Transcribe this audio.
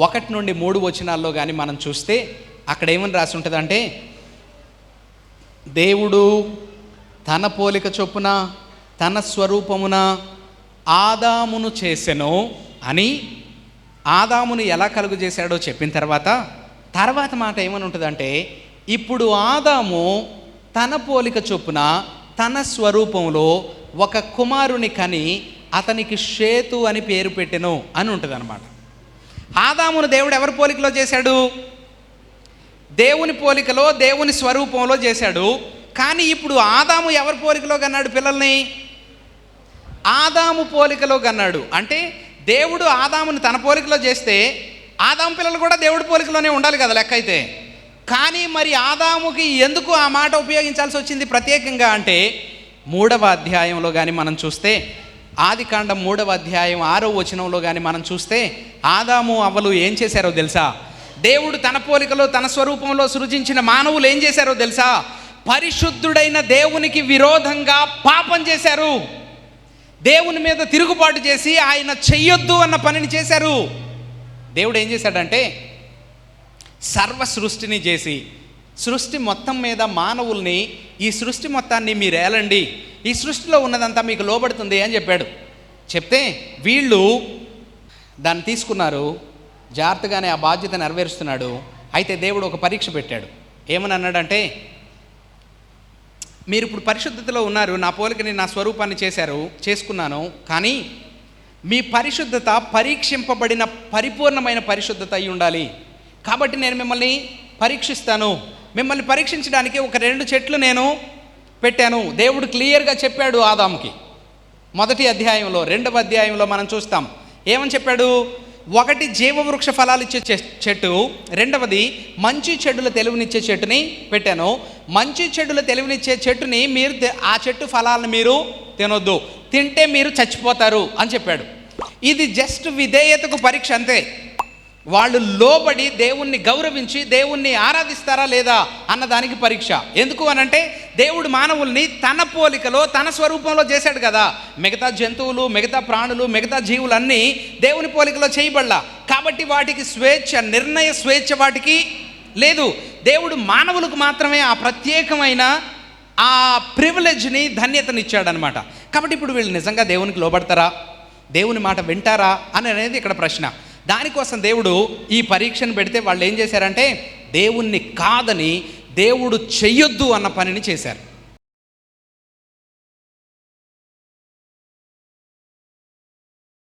ఒకటి నుండి మూడు వచనాల్లో కానీ మనం చూస్తే అక్కడ ఏమని రాసి ఉంటుందంటే దేవుడు తన పోలిక చొప్పున తన స్వరూపమున ఆదామును చేసెను అని ఆదామును ఎలా కలుగు చేశాడో చెప్పిన తర్వాత తర్వాత మాట ఏమని ఉంటుందంటే ఇప్పుడు ఆదాము తన పోలిక చొప్పున తన స్వరూపంలో ఒక కుమారుని కని అతనికి షేతు అని పేరు పెట్టెను అని ఉంటుంది ఆదామును దేవుడు ఎవరి పోలికలో చేశాడు? దేవుని పోలికలో దేవుని స్వరూపంలో చేశాడు. కానీ ఇప్పుడు ఆదాము ఎవరి పోలికలో కన్నాడు పిల్లల్ని? ఆదాము పోలికలో కన్నాడు. అంటే దేవుడు ఆదామును తన పోలికలో చేస్తే ఆదాము పిల్లలు కూడా దేవుడి పోలికలోనే ఉండాలి కదా లెక్క అయితే కానీ మరి ఆదాముకి ఎందుకు ఆ మాట ఉపయోగించాల్సి వచ్చింది ప్రత్యేకంగా అంటే మూడవ అధ్యాయంలో కానీ మనం చూస్తే ఆది కాండం మూడవ అధ్యాయం ఆరో వచనంలో కానీ మనం చూస్తే ఆదాము అవ్వలు ఏం చేశారో తెలుసా? దేవుడు తన పోలికలో తన స్వరూపంలో సృజించిన మానవులు ఏం చేశారో తెలుసా? పరిశుద్ధుడైన దేవునికి విరోధంగా పాపం చేశారు. దేవుని మీద తిరుగుబాటు చేసి ఆయన చెయ్యొద్దు అన్న పనిని చేశారు. దేవుడు ఏం చేశాడంటే సర్వ సృష్టిని చేసి సృష్టి మొత్తం మీద మానవుల్ని ఈ సృష్టి మొత్తాన్ని మీరు ఏలండి ఈ సృష్టిలో ఉన్నదంతా మీకు లోబడుతుంది అని చెప్పాడు. చెప్తే వీళ్ళు దాన్ని తీసుకున్నారు జాగ్రత్తగానే ఆ బాధ్యత నెరవేరుస్తున్నాడు అయితే దేవుడు ఒక పరీక్ష పెట్టాడు. ఏమని అన్నాడంటే మీరు ఇప్పుడు పరిశుద్ధతలో ఉన్నారు నా పోలికని నా స్వరూపాన్ని చేశారు చేసుకున్నాను కానీ మీ పరిశుద్ధత పరీక్షింపబడిన పరిపూర్ణమైన పరిశుద్ధత అయి ఉండాలి. కాబట్టి నేను మిమ్మల్ని పరీక్షిస్తాను. మిమ్మల్ని పరీక్షించడానికి ఒక రెండు చెట్లు నేను పెట్టాను. దేవుడు క్లియర్గా చెప్పాడు ఆదాముకి. మొదటి అధ్యాయంలో రెండవ అధ్యాయంలో మనం చూస్తాం. ఏమని చెప్పాడు? ఒకటి జీవవృక్ష ఫలాలు ఇచ్చే చె- చెట్టు రెండవది మంచి చెడుల తెలివినిచ్చే చెట్టుని పెట్టాను. మంచి చెడుల తెలివినిచ్చే చెట్టుని మీరు ఆ చెట్టు ఫలాలను మీరు తినొద్దు. తింటే మీరు చచ్చిపోతారు అని చెప్పాడు. ఇది జస్ట్ విధేయతకు పరీక్ష అంతే. వాళ్ళు లోబడి దేవుణ్ణి గౌరవించి దేవుణ్ణి ఆరాధిస్తారా లేదా అన్నదానికి పరీక్ష. ఎందుకు అనంటే దేవుడు మానవుల్ని తన పోలికలో తన స్వరూపంలో చేశాడు కదా. మిగతా జంతువులు మిగతా ప్రాణులు మిగతా జీవులన్నీ దేవుని పోలికలో చేయబడలా. కాబట్టి వాటికి స్వేచ్ఛ నిర్ణయ స్వేచ్ఛ వాటికి లేదు. దేవుడు మానవులకు మాత్రమే ఆ ప్రత్యేకమైన ఆ ప్రివిలేజ్ని ధన్యతనిచ్చాడనమాట. కాబట్టి ఇప్పుడు వీళ్ళు నిజంగా దేవునికి లోబడతారా? దేవుని మాట వింటారా? అని అనేది ఇక్కడ ప్రశ్న. దానికోసం దేవుడు ఈ పరీక్షను పెడితే వాళ్ళు ఏం చేశారంటే దేవుణ్ణి కాదని దేవుడు చెయ్యొద్దు అన్న పనిని చేశారు.